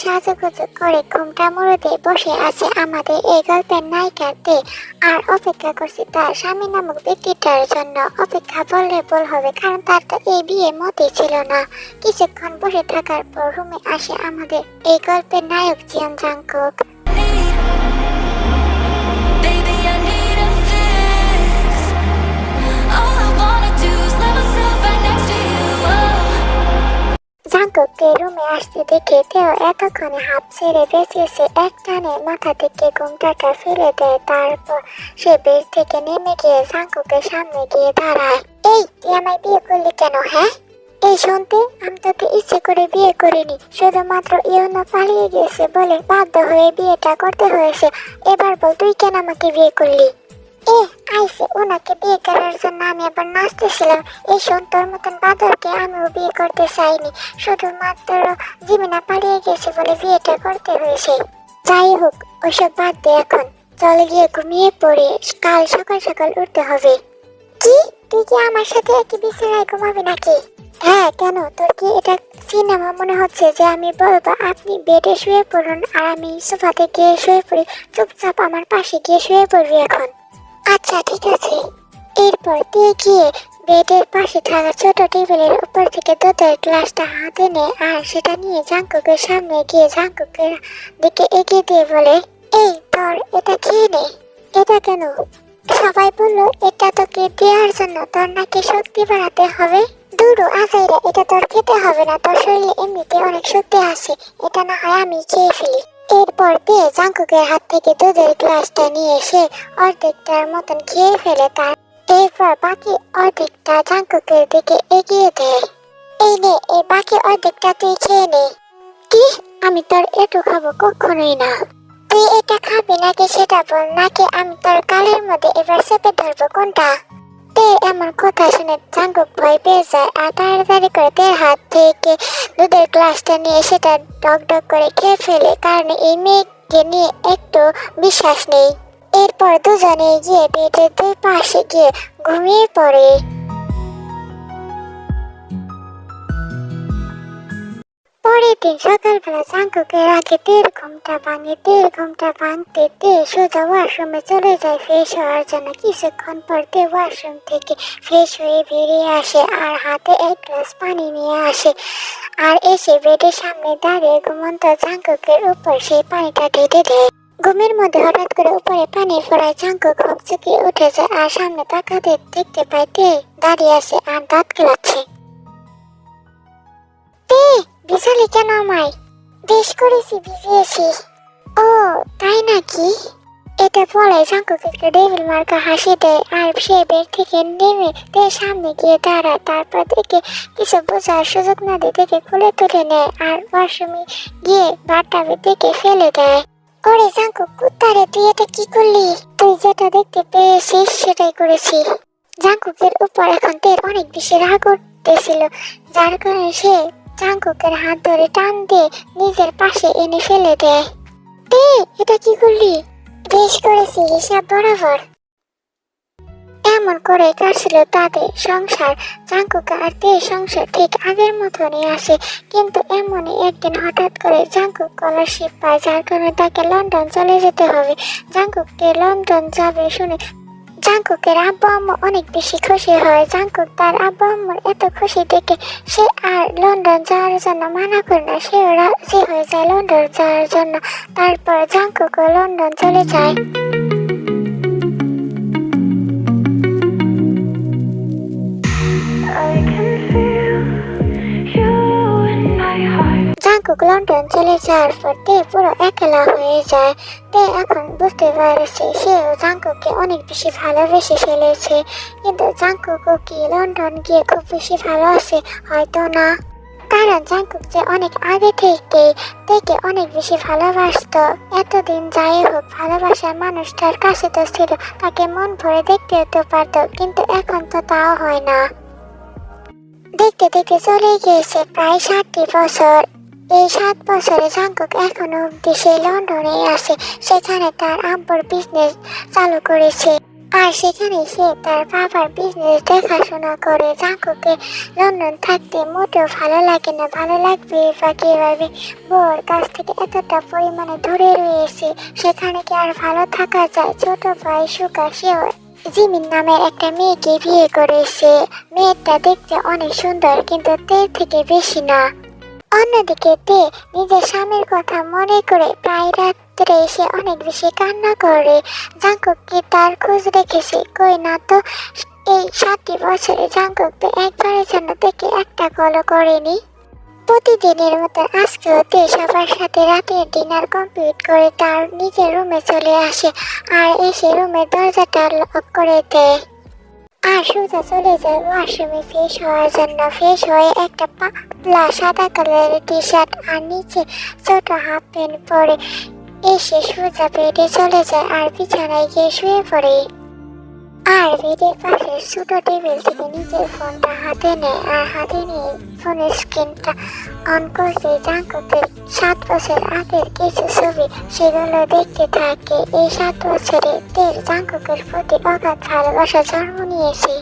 সাজুগুজু করে ঘুমটা মুড়ে বসে আছে আমাদের এই গল্পের নায়িকাতে আর অপেক্ষা করছি তার স্বামী নামক ব্যক্তিটার জন্য। অপেক্ষা বললে বল হবে, কারণ তার তো এই বিয়ে মতেই ছিল না। কিছুক্ষণ বসে থাকার পর রুমে আসে আমাদের এই গল্পের নায়ক জিয়ন জাংকুক। জাঙ্কুককে রুমে আসতে দেখে তেও এতক্ষণে হাফ ছেড়ে বেঁচেছে। এক টানে মাথা থেকে ঘুমটাটা ফেলে দেয়, তারপর সে বেড থেকে নেমে গিয়ে জাঙ্কুকের সামনে গিয়ে দাঁড়ায়। এই, তুই আমায় বিয়ে করলি কেন হ্যাঁ? এই শুনতে আমি তোকে ইচ্ছে করে বিয়ে করিনি, শুধুমাত্র ইউনো পালিয়ে গেছে বলে বাধ্য হয়ে বিয়েটা করতে হয়েছে। এবার বল, তুই কেন আমাকে বিয়ে করলি? এ, আইসে ওনাকে বিয়ে করার জন্য আমি আবার নাচতেছিলাম। এই মতন বাদরকে আমিও বিয়ে করতে চাইনি। শুধুমাত্র জিমিনা পালিয়ে গেছে বলে বিয়েটা করতে হয়েছে। যাই হোক বাদ দে এখন। চলে গিয়ে ঘুমিয়ে পড়ে। কাল সকাল সকাল উঠতে হবে। কি? তুই কি আমার সাথে একই বিছানায় ঘুমাবি নাকি? হ্যাঁ কেন? তোর কি এটা সিনেমা মনে হচ্ছে যে আমি বলব আপনি বেডে শুয়ে পড়ুন আর আমি সোফাতে গিয়ে শুয়ে পড়ি? চুপচাপ আমার পাশে গিয়ে শুয়ে পড়বি এখন। আচ্ছা ঠিক আছে। এরপর দিয়ে গিয়ে বেডের পাশে থাকা ছোট টেবিলের উপর থেকে দুধের গ্লাসটা হাতে নেয় আর সেটা নিয়ে জাঙ্কুকের সামনে গিয়ে জাঙ্কুকের দিকে এগিয়ে দিয়ে বলে, এই তোর এটা খেয়ে নে। এটা কেন? সবাই বলল, এটা তোকে দেওয়ার জন্য। তোর নাকি শক্তি বাড়াতে হবে। দুরু আজাইরা, এটা তোর খেতে হবে না। তোর শরীরে এমনিতে অনেক শক্তি আছে। এটা না হয় আমি খেয়ে ফেলি। এরপর দিয়ে জাঙ্কুকের হাত থেকে দুধের গ্লাসটা নিয়ে এসে অর্ধেকটার মতন খেয়ে ফেলে তার। এরপর বাকি অর্ধেকটা জাঙ্কুকের দিকে এগিয়ে দেয়। এই নে, এই বাকি অর্ধেকটা তুই খেয়ে নে। কি? আমি তোর একটু খাব কখনোই না। তুই এটা খাবি নাকি সেটা বল, নাকি আমি তোর কালের মধ্যে এবার চেপে ধরবো কোনটা? তে এমন কথা শুনে চাঙ্গুক ভয় পেয়ে যায় আর তাড়াতাড়ি করে তের হাত থেকে দুধের গ্লাসটা নিয়ে সেটা ডক ডক করে খেয়ে ফেলে কারণ এই মেয়েকে নিয়ে একটু বিশ্বাস নেই। এরপর দুজনে গিয়ে বেডের দুই পাশে গিয়ে ঘুমিয়ে পড়ে। পরের সকালবেলা তের ঘুমটা ভাঙে তের ঘুমটা ভাঙতে তে সোজা ওয়াশরুমে চলে যায় ফ্রেশ হওয়ার জন্য কিছুক্ষণ ওয়াশরুম থেকে ফ্রেশ হয়ে বেরিয়ে আসে আর হাতে এক গ্লাস পানি নিয়ে আসে আর এসে বেডের সামনে দাঁড়িয়ে ঘুমন্ত উপর সেই পানিটা ঢেলে দেয় ঘুমের মধ্যে হঠাৎ করে উপরে পানি পড়ায় জাঙ্কুক হকচকে উঠে যায় আর সামনে তাকাতে দেখতে পায় তে দাঁড়িয়ে আছে আর দাঁত খেলাচ্ছে বিছালি কেন আমায়? বেশ করেছি ভিজিয়েছি ও, তাই নাকি? এটা বলে জাঙ্কুক একটা ডেভিল মার্কা হাসি দেয় আর সে বেড থেকে নেমে তের সামনে গিয়ে দাঁড়ায়। তারপর দেখে কিছু বোঝার সুযোগ না দিয়ে দেখে খুলে তুলে নেয় আর ওয়াশরুমে গিয়ে বাটাবে দেখে ফেলে দেয়। ওরে জাঙ্কুক, কুত্তারে, তুই এটা কি করলি? তুই যেটা দেখতে পেয়েছিস সেটাই করেছি। জাঙ্কুকের উপর এখন তের অনেক বেশি রাগ উঠতেছিল যার কারণে সে জাঙ্কুকের হাত ধরে টান দিয়ে নিজের পাশে এনে ফেলে দেয়। তে এটা কি করলি? বেশ করেছি, হিসাব বরাবর। এমন করে কাটছিল তাদের সংসার। জাঙ্কুক আর তের সংসার ঠিক আগের মতনই আসে, কিন্তু এমনই একদিন হঠাৎ করে জাঙ্কুক স্কলারশিপ পায়, যার কারণে তাকে লন্ডন চলে যেতে হবে। জাঙ্কুককে লন্ডন যাবে শুনে জাঙ্কুকের আব্বু আম্মু অনেক বেশি খুশি হয়। জাঙ্কুক তার আব্বু আম্মুর এত খুশি দেখে সে আর লন্ডন যাওয়ার জন্য মানা করে না। সেও রাজি হয়ে যায় লন্ডন যাওয়ার জন্য। তারপর জাঙ্কুকও লন্ডন চলে যায়। Heart. লন্ডন চলে যাওয়ার পর তে পুরো একলা হয়ে যায়। তে এখন বুঝতে পারছে, সেও জাঙ্কুককে অনেক বেশি ভালোবেসে ফেলেছে। কিন্তু জাঙ্কুকও কি লন্ডন গিয়ে খুব বেশি ভালো আছে হয়তো না। কারণ জাঙ্কুক যে অনেক আগে থেকে থেকে অনেক বেশি ভালোবাসতো। এতদিন যাই হোক, ভালোবাসার মানুষটার কাছে তো ছিল, তাকে মন ভরে দেখতে তো পারতো, কিন্তু এখন তো তাও হয় না। দেখতে দেখতে চলে গিয়েছে প্রায় ষাটটি বছর। এই সাত বছরে জাঙ্কুক এখনও অব্দি সে লন্ডনে আসে সেখানে তার আব্বুর বিজনেস চালু করেছে। আর সেখানে সে তার বাবার বিজনেস দেখাশোনা করে। জাঙ্কুকে লন্ডন থাকতে মোটেও ভালো লাগে না। ভালো লাগবে বা কীভাবে? বউর কাছ থেকে এতটা পরিমাণে দূরে রয়েছে। সেখানে কি আর ভালো থাকা যায়? ছোট ভাই সুকা, সেও জিমিন নামের একটা মেয়েকে বিয়ে করেছে। মেয়েটা দেখতে অনেক সুন্দর, কিন্তু তের থেকে বেশি না। অন্যদিকে তে নিজের স্বামীর কথা মনে করে প্রায় রাত্রে এসে অনেক বেশি কান্না করে। জাঙ্কুক তার খোঁজ রেখেছে কই না তো, এই সাতটি বছরে জাঙ্কুক তো একবারের জন্য থেকে একটা কলও করেনি। প্রতিদিনের মতো আজকেও তে সবার সাথে রাতের ডিনার কমপ্লিট করে তার নিজের রুমে চলে আসে আর এসে রুমের দরজাটা লক করে দেয়। আর সোজা চলে যায় ওয়াশরুমে ফ্রেশ হওয়ার জন্য ফ্রেশ হয়ে একটা পাতলা সাদা কালারের টি শার্ট আর নিচে ছোট হাফ প্যান্ট পরে এসে সোজা পেটে চলে যায় আর বিছানায় গিয়ে শুয়ে পড়ে। আর বেডের পাশে ছোট টেবিল থেকে নিজের ফোনটা হাতে নেয় আর হাতে নিয়ে ফোনের স্ক্রিনটা অন করতে জাঙ্কুকের সাত বছর আগের কিছু ছবি সেগুলো দেখতে থাকে। এই সাত বছরে তের জাঙ্কুকের প্রতি অগাধ ভালোবাসা জন্ম নিয়েছে।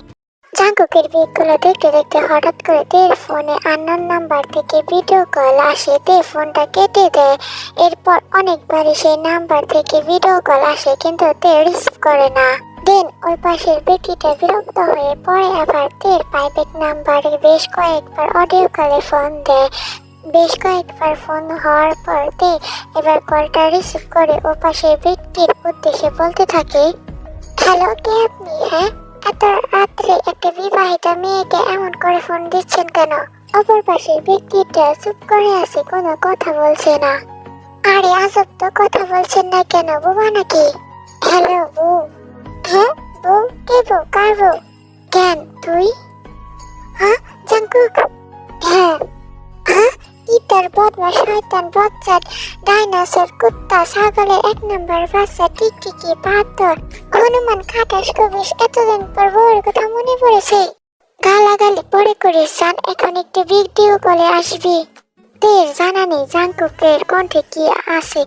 জাঙ্কুকের বিকগুলো দেখতে দেখতে হঠাৎ করে তের ফোনে আন্নার নাম্বার থেকে ভিডিও কল আসে তে ফোনটা কেটে দেয়। এরপর অনেকবারই সেই নাম্বার থেকে ভিডিও কল আসে, কিন্তু তে রিসিভ করে না। দেন ওই পাশের ব্যক্তিটা বিরক্ত হয়ে পরে আবার তের প্রাইভেট নাম্বারে বেশ কয়েকবার অডিও কলে ফোন দেয়। বেশ কয়েকবার ফোন হওয়ার পর তে এবার কলটা রিসিভ করে ও পাশের ব্যক্তির উদ্দেশ্যে বলতে থাকে, হ্যালো, কে আপনি হ্যাঁ? এত রাত্রে একটা বিবাহিত মেয়েকে এমন করে ফোন দিচ্ছেন কেন? অপর পাশের ব্যক্তিটা চুপ করে আছে, কোনো কথা বলছে না। আরে, আজব তো কথা বলছেন না কেন, বোবা নাকি? হ্যালো বউ হ্যাঁ বউ কে বউ কার বউ কেন এক নম্বর বাচ্চা টিকটিকি পাথর হনুমান খাটাস কবিস এতদিন কথা মনে পড়েছে গালাগালি পরে করে যান এখন একটু ভিডিও কলে আসবি তের জানা নেই জাঙ্কুকের কণ্ঠে কি আছে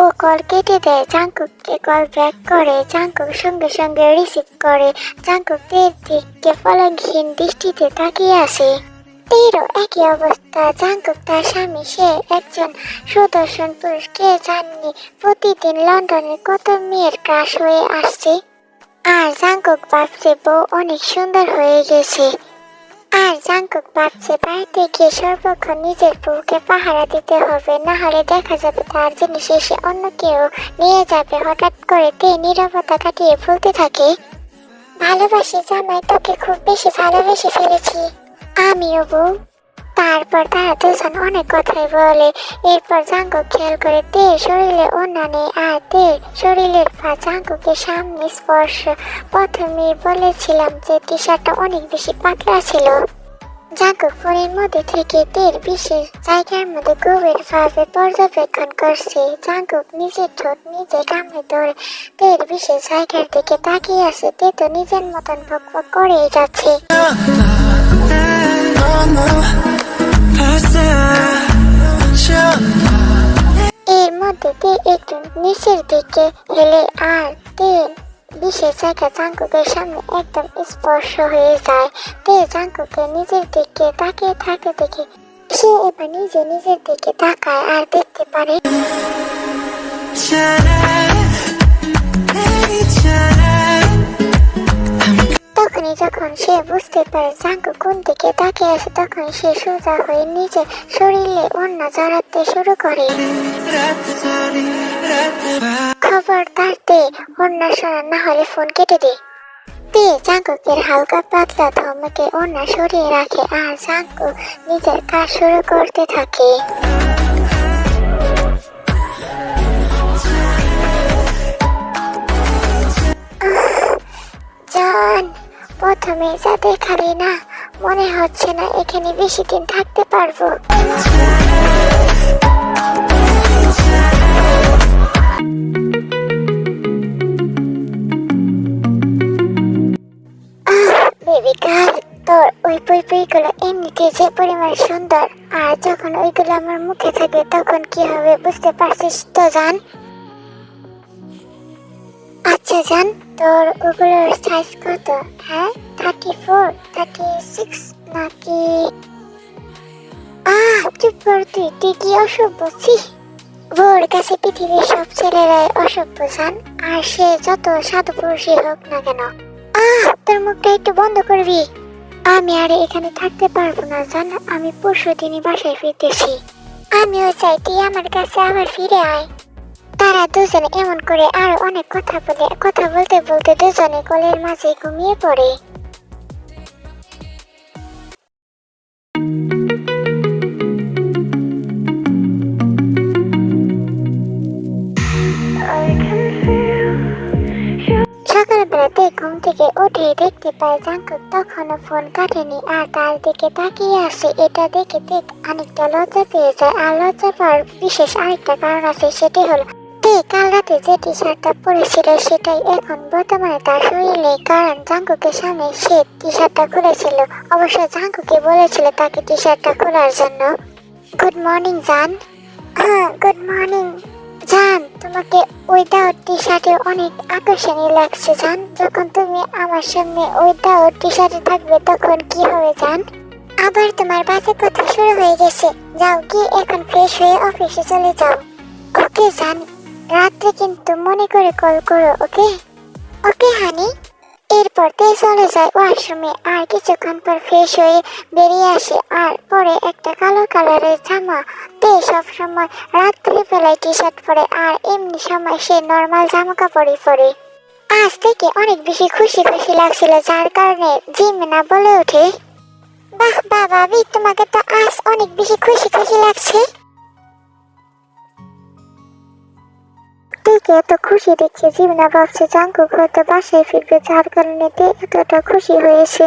ও কল কেটে দেয় জাঙ্কুককে কল ব্যাক করে জাঙ্কুক সঙ্গে সঙ্গে রিসিভ করে। জাঙ্কুক তের দিকে ফলনহীন দৃষ্টিতে তাকিয়ে আছে তেরও একই অবস্থা জাঙ্কুক তার স্বামী, সে একজন সুদর্শন পুরুষ কে জাননি। প্রতিদিন লন্ডনে কত মেয়ের ক্রাশ হয়ে আসছে। আর জাঙ্কুক ভাবছে বউ অনেক সুন্দর হয়ে গেছে। আর জাঙ্কুক ভাবছে বাড়িতে গিয়ে সর্বক্ষণ নিজের বউকে পাহারা দিতে হবে, না হলে দেখা যাবে তার জিনিস এসে অন্য কেউ নিয়ে যাবে। হঠাৎ করে তে নিরাপত্তা কাটিয়ে বলতে থাকে, ভালোবাসি জামাই, তোকে খুব বেশি ভালোবেসে ফেলেছি। আমিও বউ। তারপর তারা দুজন অনেক কথাই বলে। এরপর জাঙ্গু খেয়াল করে তে শরীরে ওনা নেই আর তে শরীরের পা জাঙ্গুকে সামনে স্পর্শ। প্রথমে বলেছিলাম যে টি শার্টটা অনেক বেশি পাতলা ছিল। জাঙ্গু ফোনের মধ্যে থেকে তের বিশেষ জায়গার মধ্যে গভীর ভাবে পর্যবেক্ষণ করছে। জাঙ্গুক নিজের ঠোঁট নিজে কামড়ে ধরে তের বিশেষ জায়গার দিকে তাকিয়ে আছে। তে তো নিজের মতন ভক করেই যাচ্ছে। এর মধ্যে একটু নিচের দিকে হেলে আর তে বিশেষ জায়গা জাঙ্কুকের সামনে একদম স্পর্শ হয়ে যায়। তে জাঙ্কুকে নিজের দিকে তাকিয়ে থাকে দেখে। সে এবার নিজে নিজের দিকে তাকায় আর দেখতে পারে তখনই যখন সে বুঝতে পারে জাঙ্কু কোন দিকে তাকিয়ে আসে তখন সে সোজা হয়ে নিজের শরীরে অন্য জড়াতে শুরু করে। খবরদার দে অন্য শোনা না হলে ফোন কেটে দে। তে জাঙ্কুকের হালকা পাতলা ধমকে অন্য সরিয়ে রাখে আর জাঙ্কু নিজের কাজ শুরু করতে থাকে। যা দেখালি না, মনে হচ্ছে না এখানে বেশি দিন থাকতে পারব। তোর যে পরিমাণ সুন্দর, আর যখন ওইগুলো আমার মুখে থাকে তখন কি হবে বুঝতে পারছিস তো, জান? আচ্ছা জান, তোর ওগুলোর সাইজ কত? হ্যাঁ? থার্টি ফোর থার্টি সিক্স নাকি? আহ, চুপ কর তুই তুই কি অসভ্য? ছি। ওর কাছে পৃথিবীর সব ছেলেরাই অসভ্য, জান। আর সে যত সাধু পুরুষই হোক না কেন। আহ, তোর মুখটা একটু বন্ধ করবি। আমি আর এখানে থাকতে পারব না, জান। আমি পরশু দিনই বাসায় ফিরতেছি। আমিও চাই তুই আমার কাছে আবার ফিরে আয়। তারা দুজনে এমন করে আরও অনেক কথা বলে, কথা বলতে বলতে দুজনে কোলের মাঝে ঘুমিয়ে পড়ে। থেকে উঠে দেখতে পায় জাঙ্কুক তখনও ফোন কাটেনি আর তার দিকে তাকিয়ে আসে এটা দেখে দেখ অনেকটা লজ্জা পেয়ে যায় আর লজ্জা পাওয়ার বিশেষ আরেকটা কারণ আছে, সেটি হলো কাল রাতে যে টি শার্টটা পরেছিল সেটাই এখন বর্তমানে তার শরীরে। কারণ জাঙ্কুকের সামনে সে টি শার্টটা খুলেছিল। অবশ্য জাঙ্কুকে বলেছিল তাকে টি শার্টটা খোলার জন্য। গুড মর্নিং, জান। হ্যাঁ গুড মর্নিং। জান, তোমাকে উইদাউট টি শার্টে অনেক আকর্ষণীয় লাগছে জান। যখন তুমি আমার সামনে উইদাউট টি শার্টে থাকবে, তখন কি হবে জান? আবার তোমার বাজে কথা শুরু হয়ে গেছে। যাও কি এখন ফ্রেশ হয়ে অফিসে চলে যাও। ওকে জান। রাত্রে কিন্তু মনে করে কল করো ওকে ওকে হানি এরপর তে চলে যায় ওয়াশরুমে আর কিছুক্ষণ পর ফ্রেশ হয়ে বেরিয়ে আসে আর পরে একটা কালো কালারের জামা। তে সব সময় রাত্রি বেলায় টি শার্ট পরে আর এমনি সময় সে নর্মাল জামা কাপড়ই পরে। আজ থেকে অনেক বেশি খুশি খুশি লাগছিল যার কারণে জিম না বলে ওঠে, বাহ ভাবি তোমাকে তো আজ অনেক বেশি খুশি খুশি লাগছে। দেখে এত খুশি দেখে জীবনা ভাবছে জাঙ্কুক হয়তো বাসায় ফিরবে, যার কারণে তে এতটা খুশি হয়েছে।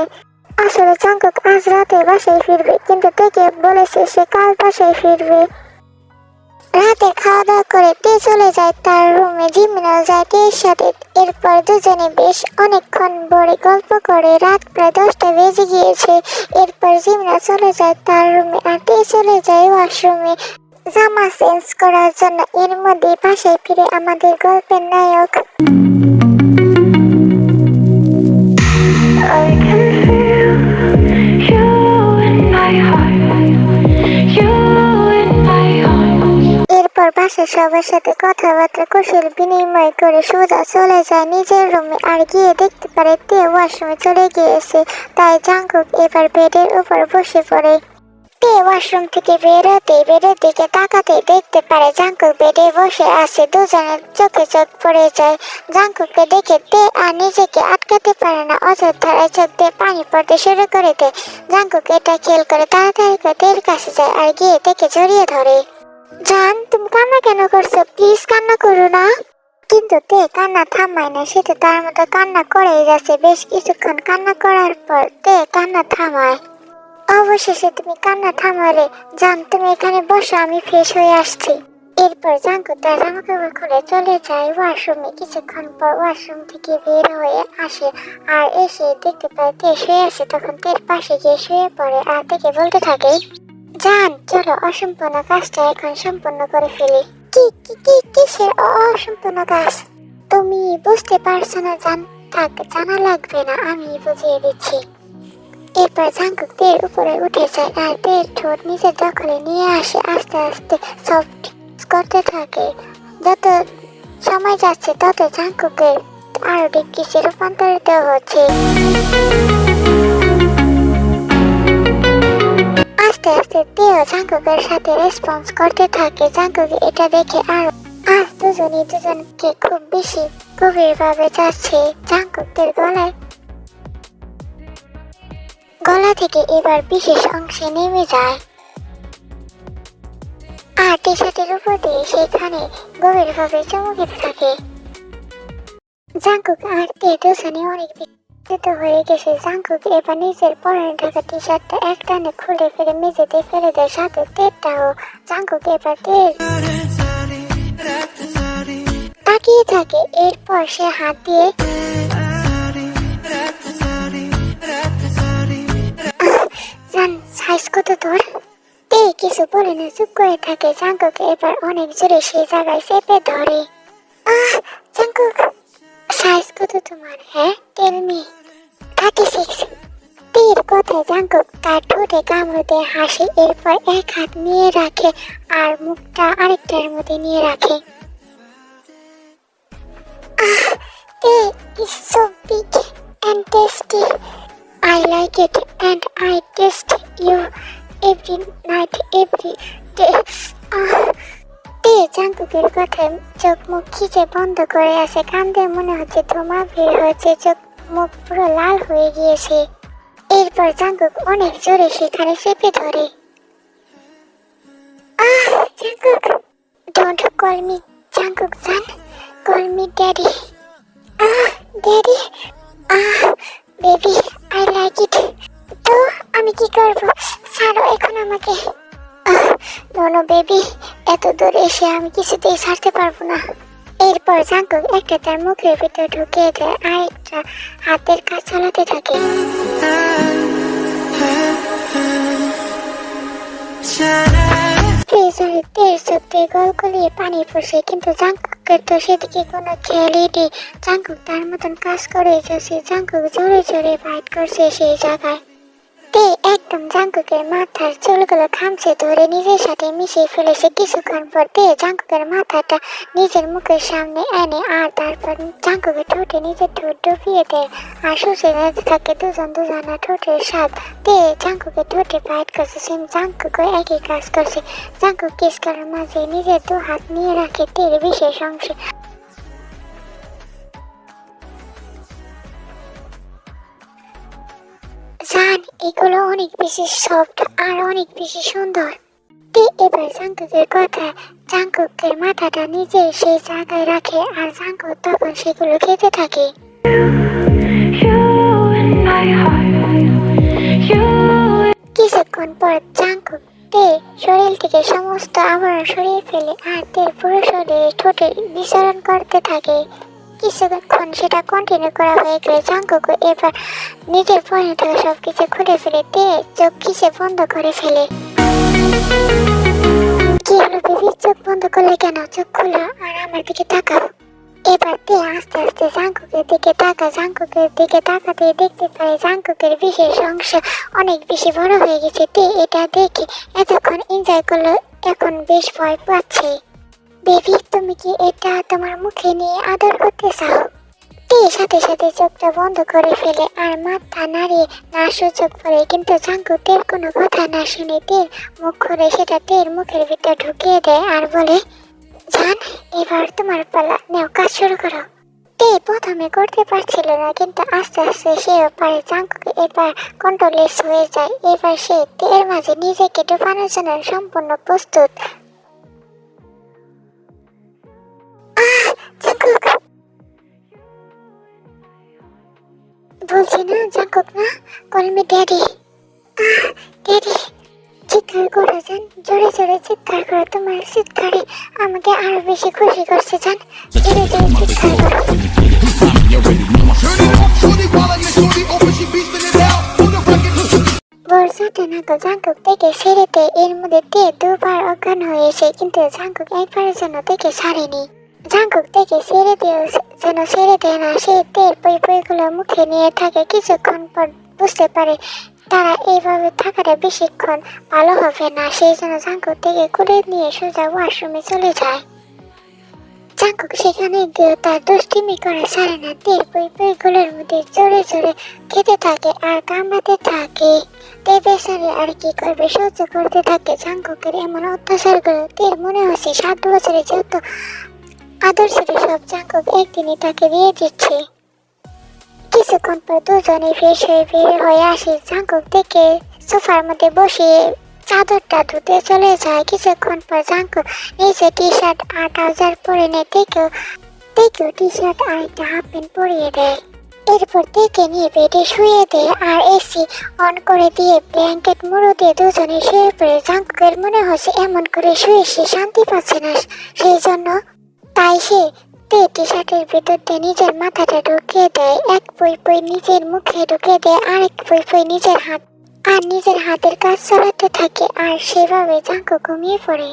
আসলে জাঙ্কুক আজ রাতে বাসায় ফিরবে, কিন্তু দেখে বলেছে সে কাল বাসায় ফিরবে। রাতে খাওয়া দাওয়া করে তে চলে যায় তার রুমে জিমিনাও যায় তের সাথে। এরপর দুজনে বেশ অনেকক্ষণ বড়ে গল্প করে, রাত প্রায় দশটা বেজে গিয়েছে। এরপর জিমিনা চলে যায় তার রুমে আর তে চলে যায় ওয়াশরুমে। জামা চেঞ্জ করার জন্য এর মধ্যে বাসায় ফিরে আমাদের গল্পের নায়ক. এরপর বাসার সবার সাথে কথাবার্তা কুশল বিনিময় করে সোজা চলে যায় নিজের রুমে আর গিয়ে দেখতে পারে তে ওয়াশরুমে চলে গিয়েছে। তাই জাঙ্কুক এবার বেডের উপর বসে পড়ে। তে ওয়াশরুম থেকে বেরোতে বেডের দিকে তাকাতে দেখতে পারে জাঙ্কুক বেডে বসে আছে, দুজনের চোখে চোখ পড়ে যায়। জাঙ্কুককে দেখে তে আর নিজেকে আটকাতে পারে না অযোধ্যার চোখ পানি পড়তে শুরু করে দেয়। জাঙ্কুক এটা খেয়াল করে তাড়াতাড়ি করে তের কাছে যায় আর গিয়ে তেকে জড়িয়ে ধরে। জান, তুমি কান্না কেন করছ? প্লিজ কান্না করো না। কিন্তু তে কান্না থামায় না, সে তো তার মতো কান্না করেই যাচ্ছে। বেশ কিছুক্ষণ কান্না করার পর তে কান্না থামায়। অবশেষে তুমি কান্না থামালে। জান তুমি এখানে বসো, আমি ফ্রেশ হয়ে আসছি। এরপর জাঙ্কু তার জামা কাপড় খুলে চলে যায় ওয়াশরুমে। কিছুক্ষণ পর ওয়াশরুম থেকে বের হয়ে আসে আর এসে দেখতে পায় তে শুয়ে আছে, তখন তের পাশে গিয়ে শুয়ে পড়ে আর থেকে বলতে থাকে জান চলো, অসম্পূর্ণ কাজটা এখন সম্পূর্ণ করে ফেলি। কি কি কি, কিসের অসম্পূর্ণ কাজ? তুমি বুঝতে পারছ না জান থাক, জানা লাগবে না, আমি বুঝিয়ে দিচ্ছি। এরপর জাঙ্কুক উপরে উঠে যায় আর তের ঠোঁট নিজের দখলে নিয়ে আসে, আস্তে আস্তে সফট করতে থাকে। যত সময় যাচ্ছে, তত জাঙ্কুকের আরও ডিগ্রিসে রূপান্তরিত হচ্ছে। আস্তে আস্তে তেও জাঙ্কুকের সাথে রেসপন্স করতে থাকে। জাঙ্কুক এটা দেখে আর, আজ দুজনই দুজনকে খুব বেশি গভীরভাবে যাচ্ছে জাঙ্কুকদের গলায় গলা থেকে এবার বিশেষ অংশে নেমে যায়। আর টি শার্টের উপর দিয়ে সেখানে গভীরভাবে চমু খেতে থাকে। জাঙ্কুক আর তে অনেক বিকৃত হয়ে গেছে। জাঙ্কুক এবার নিজের পরনে ঢাকা টি শার্টটা এক টানে খুলে ফেলে মেঝেতে ফেলে দেয় সাথে তেরটাও জাঙ্কুক এবার তের তাকিয়ে থাকে, এরপর সে হাত দিয়ে সাইজ কত তোর? তে কিছু বলে না, চুপ করে থাকে। জাঙ্কুক এবার অনেক জোরে সেই জায়গায় চেপে ধরে। আহ, জাঙ্কুক সাইজ কত তোমার হ্যাঁ? টেল মি থার্টি সিক্স তীর কথায়, জাঙ্কুক? তার ঠোঁটে কামড় দিয়ে হাসে, এরপর এক হাত নিয়ে রাখে আর মুখটা আরেকটার মধ্যে নিয়ে রাখে। আহ তে is so big and tasty. I like it and I taste you every night, every day. আহ তে জাঙ্কুকের কথায় চোখ মুখ খিচে বন্ধ করে আছে মনে হচ্ছে ধোমা বের চোখ মুখ পুরো লাল হয়ে গিয়েছে। এরপর জাঙ্কুক অনেক জোরে সেখানে চেপে ধরে। আহ Jungkook! Don't call me Jungkook জান call me daddy ah daddy ah baby I like it তো আমি কি করব? ছাড়ো এখন আমাকে। আহ নো বেবি, এত দূরে এসে আমি কিছুতেই ছাড়তে পারব না। এরপর জাঙ্কুক একটা তার মুখের ভিতর ঢুকিয়ে দেয় আর একটা হাতের কাজ চালাতে থাকে। ফ্রিজারে তেল সত্যি গোল গলিয়ে পানি পড়ছে কিন্তু তো সেদিকে কোনো খেয়ালই নেই। জাঙ্কুক তার মতন কাজ করে যাচ্ছে। জাঙ্কুক জোরে জোরে ফাইট করছে সেই জায়গায়। তে একদম জাঙ্কুকের মাথার চুলগুলো খামছে ধরে নিজের সাথে মিশিয়ে ফেলেছে। কিছুক্ষণ পর তে জাঙ্কুকের মাথাটা নিজের মুখের সামনে এনে আর তারপর জাঙ্কুকের ঠোঁটে নিজের ঠোঁট ডুবিয়ে দেয়। আর নিতে থাকে দুজন দুজনা ঠোঁটের স্বাদ। তে জাঙ্কুকের ঠোঁটে ফাইট করছে, সেম জাঙ্কুকও একই কাজ করছে। জাঙ্কুক কিস করার মাঝে নিজের দু হাত নিয়ে রাখে তের বিশেষ অংশে। জান, এগুলো অনেক বেশি সফট আর অনেক বেশি সুন্দর। এবার জাঙ্কুকের কথা। জাঙ্কুকের মাথাটা সেই জায়গায় রাখে আর জাঙ্কুক তখন সেগুলো খেতে থাকে। কিছুক্ষণ পর জাঙ্কুক তে শরীর থেকে সমস্ত আবরণ সরিয়ে ফেলে আর তের পুরো শরীরে ঠোঁটে বিচরণ করতে থাকে। কিছুক্ষণ সেটা কন্টিনিউ করা হয়ে গেলে জাঙ্কুক এবার নিজের পরে থাকা সব কিছু খুলে ফেলে তে চোখ খিসে বন্ধ করে ফেলে। কি হলো চোখ বন্ধ করলে কেন? চোখ খুলো আর আমার দিকে তাকাও। এবার তে আস্তে আস্তে জাঙ্কুকের দিকে তাকা জাঙ্কুকের দিকে তাকাতে দেখতে পায় জাঙ্কুকের বিশেষ অংশ অনেক বেশি বড় হয়ে গেছে। তে এটা দেখে এতক্ষণ এনজয় করল, এখন বেশ ভয় পাচ্ছে। বেবি, তুমি কি এটা তোমার মুখে নিয়ে আদর করতে চাও? তে সাথে সাথে চোখটা বন্ধ করে ফেলে আর মাথা নাড়িয়ে না সুযোগ করে কিন্তু জাঙ্কু তের কোনো কথা না শুনে তের মুখ খুলে সেটা তের মুখের ভিতর ঢুকিয়ে দেয় আর বলে, জান, এবার তোমার পালা, নেও কাজ শুরু করো। তে প্রথমে করতে পারছিল না, কিন্তু আস্তে আস্তে সেও পারে জাঙ্কুকে এবার কন্ট্রোলেস হয়ে যায়। এবার সে তের মাঝে নিজেকে ডুবানোর জন্য সম্পূর্ণ প্রস্তুত। বলছি না জাঙ্কুক না কলমি ড্যাডি ড্যাডি চিৎকার করে যান জোরে জোরে চিৎকার করো, তোমার চিৎকারে আমাকে আরও বেশি খুশি করছে যান জোরে জোরে চিৎকার করো। এর মধ্যে দুবার অজ্ঞান হয়েছে কিন্তু জাঙ্কুক একবারের জন্য থেকে ছাড়েনি জাঙ্কুক থেকে ছেড়ে দিয়েও যেন ছেড়ে দেয় না সে তের পই পইগুলো মুখে নিয়ে থাকে কিছুক্ষণ পর বুঝতে পারে তারা এইভাবে থাকাটা বেশিক্ষণ ভালো হবে না সেই জন্য জাঙ্কুক থেকে কুলে নিয়ে সোজা ওয়াশরুমে চলে যায়। জাঙ্কুক সেখানে গিয়ে তার দুষ্টিমি করে ছাড়ে না তের পই পইগুলোর মধ্যে জোরে জোরে খেতে থাকে আর কামড়াতে থাকে। তে বেচারে আর কি করবে? সহ্য করতে থাকে, জাঙ্কুকের এমন অত্যাচারগুলো তের মনে হচ্ছে সাত বছরে যত আদর ছিল সব জাঙ্কুক একদিনই তাকে দিচ্ছে। কিছুক্ষণ পর দুজনে হয়ে বের হয়ে আসে দেখে সোফার মধ্যে বসিয়ে চাদরটা ধুতে চলে যায়। কিছুক্ষণ পর নিচে টি শার্ট আর ট্রাউজার পরে দেখেও টি শার্ট আর একটা হাফ প্যান্ট পরিয়ে দেয়। এরপর দেখে নিয়ে বেডে শুয়ে দেয় আর এসি অন করে দিয়ে ব্ল্যাঙ্কেট মুড়ো দিয়ে দুজনে শুয়ে পড়ে। জাঙ্কুকের মনে হচ্ছে এমন করে শুয়ে সে শান্তি পাচ্ছে না। সেই জন্য তাই সে পেটি শার্টের ভিতর দিয়ে নিজের মাথাটা ঢুকিয়ে দেয়, এক পই পই নিজের মুখে ঢুকিয়ে দেয়, আরেক পই পই নিজের হাত আর নিজের হাতের কাজ চালাতে থাকে, আর সেভাবে জাঙ্কু ঘুমিয়ে পড়ে।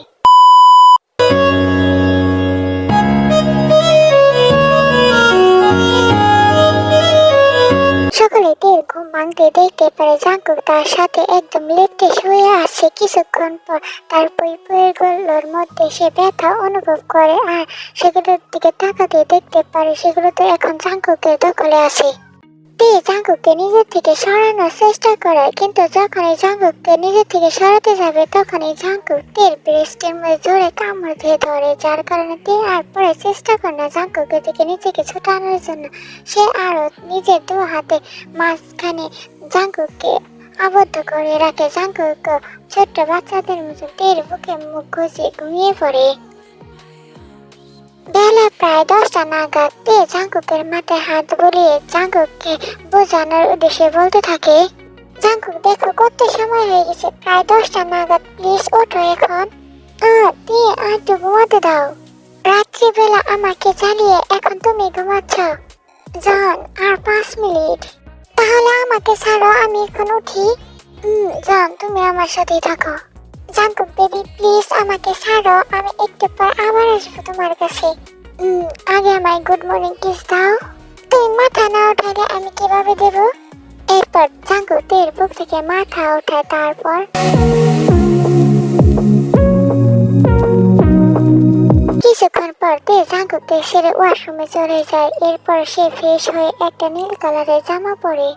সকালে তেল ঘুম ভাঙতে দেখতে পারে জাঙ্কুক তার সাথে একদম লেপটে শুয়ে আছে কিছুক্ষণ পর। তার পরিপুরগুলোর মধ্যে সে ব্যথা অনুভব করে আর সেগুলোর দিকে তাকাতে দেখতে পারে সেগুলো তো এখন জাঙ্কুকের দখলে আছে। তে জাঙ্কুককে নিজের থেকে সরানোর চেষ্টা করে, কিন্তু যখন এই জাঙ্কুককে নিজের থেকে সরাতে যাবে তখন এই জাঙ্কুক তের ব্রেস্টের মধ্যে জোরে কামড় দিয়ে ধরে, যার কারণে তে আর পরে চেষ্টা করে না জাঙ্কুকের দিকে নিজেকে ছোটানোর জন্য। সে আরও নিজের দু হাতে মাঝখানে জাঙ্কুককে আবদ্ধ করে রাখে। জাঙ্কুক ছোট্ট বাচ্চাদের মতো তের বুকে মুখ ঘষে ঘুমিয়ে পড়ে। বেলা প্রায় দশটা নাগাদ তে জাঙ্কুকের মাথায় হাত বুলিয়ে জাঙ্কুককে বোঝানোর উদ্দেশ্যে বলতে থাকে, জাঙ্কুক, দেখো কত সময় হয়ে গেছে, প্রায় দশটা নাগাদ প্লিজ ওঠো এখন। তে আর তো ঘুমাতে দাও। রাত্রিবেলা আমাকে জ্বালিয়ে এখন তুমি ঘুমাচ্ছ। জন, আর পাঁচ মিনিট। তাহলে আমাকে ছাড়ো, আমি এখন উঠি। হুম, জন, তুমি আমার সাথেই থাকো। জাঙ্কুক বেবি প্লিজ আমাকে ছাড়ো, আমি একটু পর আবার আসব তোমার কাছে। আগে আমায় গুড মর্নিং কিস দাও। তুই মাথা না উঠালে আমি কীভাবে দেব? এরপর জাঙ্কুক তের বুক থেকে মাথা ওঠায় তারপর কিছুক্ষণ পর তে জাঙ্কুককে সেরে ওয়াশরুমে চলে যায়। এরপর সে ফ্রেশ হয়ে একটা নীল কালারের জামা পরে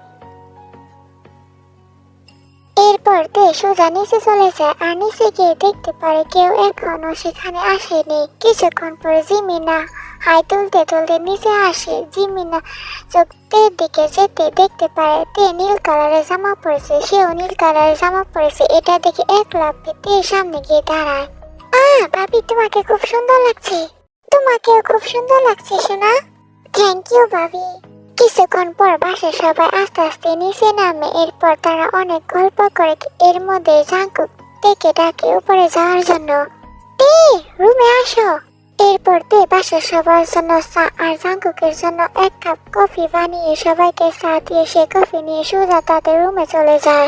এরপর তে সোজা নিচে চলে যায় আর নিচে গিয়ে দেখতে পারে কেউ এখনও সেখানে আসেনি। কিছুক্ষণ পরে জিমিনা হাই তুলতে তুলতে নিচে আসে। জিমিনা চোখের দিকে যেতে দেখতে পারে তে নীল কালারের জামা পরেছে, সেও নীল কালারের জামা পরেছে। এটা দেখে এক লাফে তে সামনে গিয়ে দাঁড়ায়। আহ ভাবি, তোমাকে খুব সুন্দর লাগছে। তোমাকেও খুব সুন্দর লাগছে, সোনা। থ্যাংক ইউ ভাবি। কিছুক্ষণ পর বাসে সবাই আস্তে আস্তে নিচে নামে। এরপর তারা অনেক গল্প করে এর মধ্যে জাঙ্কুক থেকে ডাকে উপরে যাওয়ার জন্য। তে রুমে আসো। এরপর তে বাসে সবার জন্য চা আর জাঙ্কুকের জন্য এক কাপ কফি বানিয়ে সবাইকে চা দিয়ে সে কফি নিয়ে সোজা তাদের রুমে চলে যায়।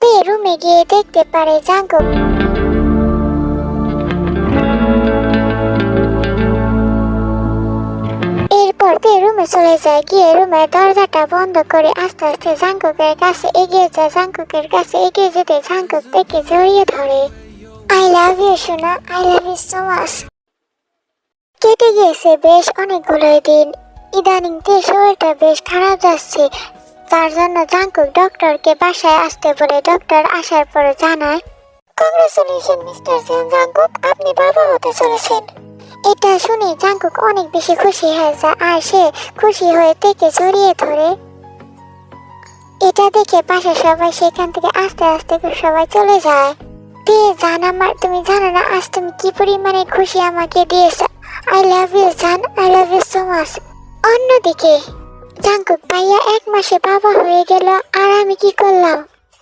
তে রুমে গিয়ে দেখতে পারে জাঙ্কুক এরপর তে রুমে চলে যায়। গিয়ে রুমের দরজাটা বন্ধ করে আস্তে আস্তে জাঙ্কুকের কাছে এগিয়ে যায়। জাঙ্কুকের কাছে এগিয়ে যেতে জাঙ্কুক থেকে জড়িয়ে ধরে। আই লাভ ইউ সোনা। I love you so much কেটে গিয়েছে বেশ অনেকগুলোই দিন। ইদানিং তে শরীরটা বেশ খারাপ যাচ্ছে। তার জন্য জাঙ্কুক ডক্টরকে বাসায় আসতে বলে ডক্টর আসার পরে জানায় কংগ্রেচুলেশন মিস্টার সেন জাঙ্কুক। আপনি বাবা হতে চলেছেন। এটা শুনে জাঙ্কুক অনেক বেশি খুশি হয়ে যায় আর সে খুশি হয়ে থেকে জড়িয়ে ধরে। এটা দেখে পাশে সবাই সেখান থেকে আস্তে আস্তে সবাই চলে যায়। তে জান তুমি জানো না আজ তুমি কি পরিমাণে খুশি আমাকে দিয়েছ? আই লাভ ইউ জান I love you so much অন্যদিকে জাঙ্কুক ভাইয়া এক মাসে বাবা হয়ে গেল আর আমি কি করলাম?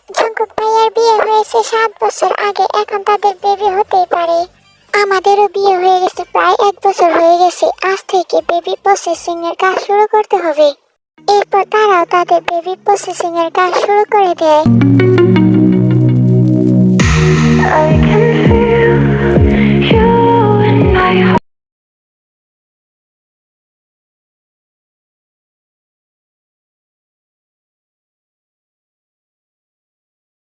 জাঙ্কুক ভাইয়ার বিয়ে হয়েছে সাত বছর আগে, এখন তাদের বেবি হতেই পারে। আমাদেরও বিয়ে হয়ে গেছে, প্রায় এক বছর হয়ে গেছে। আজ থেকে বেবি প্রসেসিং এর কাজ শুরু করতে হবে। এরপর তারাও তাদের বেবি প্রসেসিং এর কাজ শুরু করে দেয়। I can feel you in my heart.